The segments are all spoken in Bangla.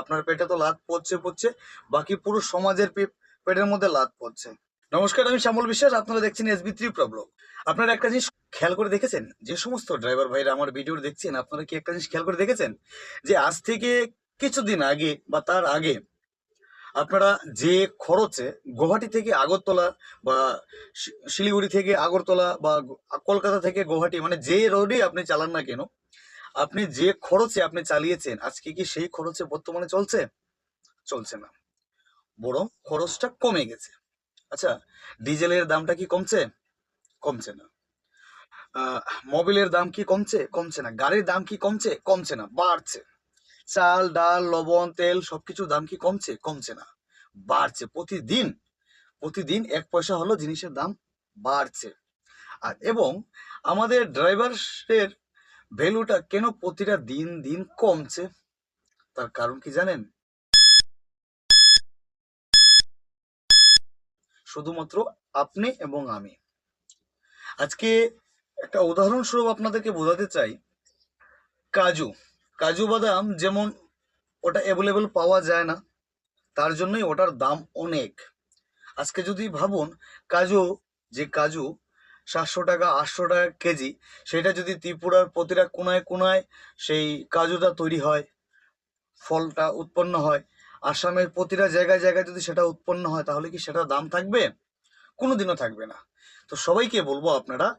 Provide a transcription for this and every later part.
আপনার পেটে তো লাত পড়ছে পড়ছে, বাকি পুরো সমাজের পেটের মধ্যে লাত পড়ছে। নমস্কার, আমি শ্যামল বিশ্বাস, আপনারা দেখছেন এসবি থ্রি প্রবলক আপনারা একটা জিনিস খেয়াল করে দেখেছেন? যে সমস্ত ড্রাইভার ভাইরা আমার ভিডিও দেখছেন, আপনারা কি একটা জিনিস খেয়াল করে দেখেছেন? যে আজ থেকে কিছুদিন আগে বা তার আগে আপনারা যে খরচে গুয়াহাটি থেকে আগরতলা বা শিলিগুড়ি থেকে আগরতলা বা কলকাতা থেকে গুয়াহাটি মানে যে রোডে আপনি চালান না কেন আপনি যে খরচে আপনি চালিয়েছেন, আজকে কি সেই খরচে বর্তমানে চলছে? চলছে না। বরং খরচটা কমে গেছে। আচ্ছা ডিজেলের দামটা কি কমছে? কমছে না। মোবিলের দাম কি কমছে? কমছে না। গাড়ির দাম কি কমছে? কমছে না। বাড়ছে। চাল, ডাল, লবণ, তেল সবকিছুর দাম কি কমছে? কমছে না। বাড়ছে প্রতিদিন। প্রতিদিন এক পয়সা হলো জিনিসের দাম বাড়ছে। আর এবং আমাদের ড্রাইভারের ভ্যালুটা কেন প্রতিটা দিন দিন কমছে? তার কারণ কি জানেন? শুধুমাত্র আপনি এবং আমি। আজকে একটা উদাহরণস্বরূপ আপনাদেরকে বোঝাতে চাই। কাজু। কাজু বাদাম যেমন ওটা অ্যাভেলেবেল পাওয়া যায় না, তার জন্যই ওটার দাম অনেক। আজকে যদি ভাবুন, কাজু, যে কাজু সাতশো টাকা, আটশো টাকা কেজি, সেটা যদি ত্রিপুরার প্রতিটা কোনায় কোনায় সেই কাজুটা তৈরি হয়, ফলটা উৎপন্ন হয়, আসামের প্রতিটা জায়গায় জায়গায় যদি সেটা উৎপন্ন হয়, তাহলে কি সেটা দাম থাকবে? কোনোদিনও থাকবে না। তো সবাইকে বলব আপনারা,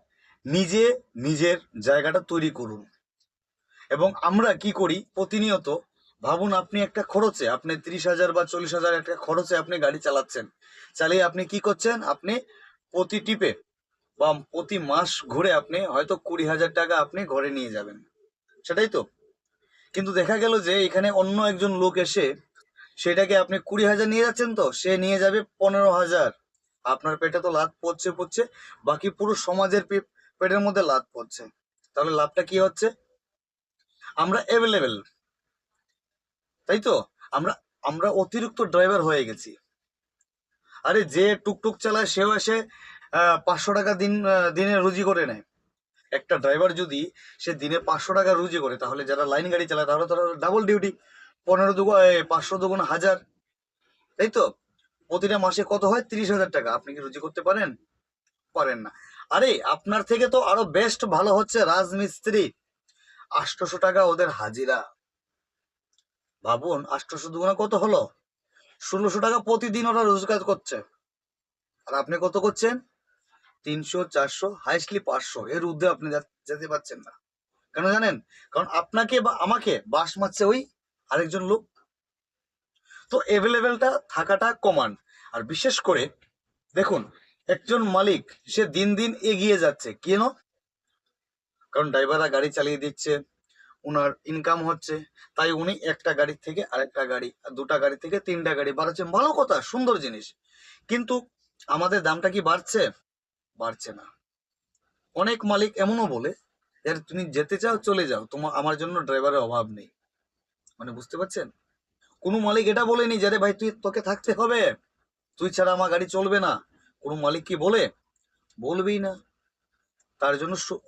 নিজে নিজের জায়গাটা তৈরি করুন। এবং আমরা কি করি, প্রতিনিয়ত ভাবুন আপনি একটা খরচে, আপনি ত্রিশ হাজার বা চল্লিশ হাজার একটা খরচে আপনি গাড়ি চালাচ্ছেন। চালিয়ে আপনি কি করছেন? আপনি প্রতি টিপে বা প্রতি মাস ঘুরে আপনি হয়তো কুড়ি হাজার টাকা আপনি ঘরে নিয়ে যাবেন। সেটাই তো। কিন্তু দেখা গেল যে এখানে অন্য একজন লোক এসে সেটাকে আপনি কুড়ি হাজার নিয়ে যাচ্ছেন তো, সে নিয়ে যাবে পনেরো হাজার। আপনার পেটে তো লাভ পড়ছে পড়ছে, বাকি পুরো সমাজের পেটের মধ্যে লাভ পড়ছে। তাহলে লাভটা কি হচ্ছে? আমরা অ্যাভেলেবেল তাই তো? আমরা আমরা অতিরিক্ত ড্রাইভার হয়ে গেছি। আরে যে টুকটুক চালায় সেও এসে পাঁচশো টাকা দিন দিনে রুজি করে নেয়। একটা ড্রাইভার যদি সে দিনে পাঁচশো টাকা রুজি করে, তাহলে যারা লাইন গাড়ি চালায়, তাহলে তারা ডাবল ডিউটি পনেরো দুগুণ পাঁচশো দুগুণ হাজার। তাই তো? প্রতিটা মাসে কত হয়? তিরিশ হাজার টাকা। আপনি কি রুজি করতে পারেন? পারেন না। আরে, আপনার থেকে তো আরও বেস্ট ভালো হচ্ছে রাজমিস্ত্রি। আটশোশো টাকা ওদের হাজিরা। ভাবুন, আটশোশো দুগুণে কত হলো? ষোলোশো টাকা প্রতিদিন ওরা রোজগার করছে। আর আপনি কত করছেন? তিনশো, চারশো হাইস্টলি পাঁচশো এর ঊর্ধ্বে আপনি যেতে পারছেন না। কেন জানেন? কারণ আপনাকে বা আমাকে বাস মারছে ওই আরেকজন লোক। তো অ্যাভেলেবেলটা থাকাটা কমান আর বিশেষ করে, দেখুন, একজন মালিক, সে দিন দিন এগিয়ে যাচ্ছে। কেন? কারণ ড্রাইভাররা গাড়ি চালিয়ে দিচ্ছে ওনার ইনকাম হচ্ছে, তাই উনি একটা গাড়ি থেকে আরেকটা গাড়ি, আর দুটা গাড়ি থেকে তিনটা গাড়ি বাড়াচ্ছেন। ভালো কথা, সুন্দর জিনিস। কিন্তু আমাদের দামটা কি বাড়ছে? বাড়ছে না। অনেক মালিক এমনও বলে যে তুমি যেতে চাও, চলে যাও। তোমার আমার জন্য ড্রাইভারের অভাব নেই। মানে বুঝতে পারছেন? কোনো মালিক এটা বলেনি যে রে ভাই, তুই তোকে থাকতে হবে। তুই ছাড়া আমার গাড়ি চলবে না। কোনো মালিক কি বলে? বলবেই না। তার জন্য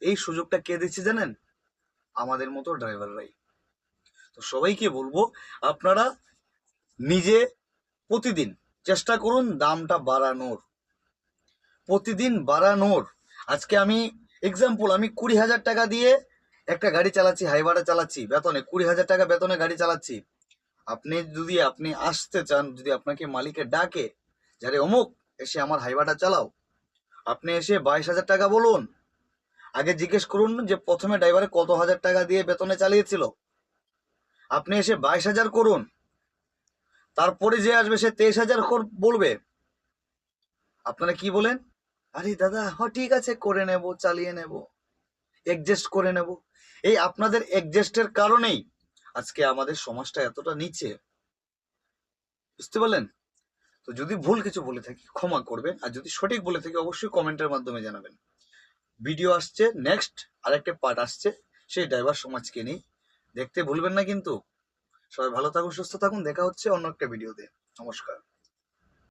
এই সুযোগটা কে দিচ্ছে জানেন? আমাদের মতো ড্রাইভাররাই। তো সবাইকে বলব, আপনারা নিজে প্রতিদিন চেষ্টা করুন দামটা বাড়ানোর। প্রতিদিন বাড়ানোর আজকে আমি এক্সাম্পল আমি কুড়ি হাজার টাকা দিয়ে একটা গাড়ি চালাচ্ছি হাইভাড়া চালাচ্ছি, বেতনে, কুড়ি হাজার টাকা বেতনে গাড়ি চালাচ্ছি। আপনি যদি, আপনি আসতে চান, যদি আপনাকে মালিকে ডাকে, যারে অমুক, এসে আমার হাইভাটা চালাও। আপনি এসে বাইশ হাজার টাকা বলুন। আগে জিজ্ঞেস করুন যে, প্রথমে ড্রাইভারে কত হাজার টাকা দিয়ে বেতনে চালিয়েছিল? আপনি এসে বাইশ হাজার করুন। তারপরে যে আসবে, সে তেইশ হাজার বলবে। আপনারা কি বলেন? আরে দাদা হ ঠিক আছে, করে নেব, চালিয়ে নেব অ্যাডজাস্ট করে নেব। এই আপনাদের অ্যাডজাস্টের কারণেই আজকে আমাদের সমাজটা এতটা নিচে। বুঝতে পারলেন? তো যদি ভুল কিছু বলে থাকি, ক্ষমা করবেন, আর যদি সঠিক বলে থাকি, অবশ্যই কমেন্টের মাধ্যমে জানাবেন। ভিডিও আসছে নেক্সট আরেকটা পার্ট আসছে, সেই ড্রাইভার সমাজকে নিয়ে। দেখতে ভুলবেন না কিন্তু। সবাই ভালো থাকুন, সুস্থ থাকুন, দেখা হচ্ছে অন্য একটা ভিডিওতে নমস্কার।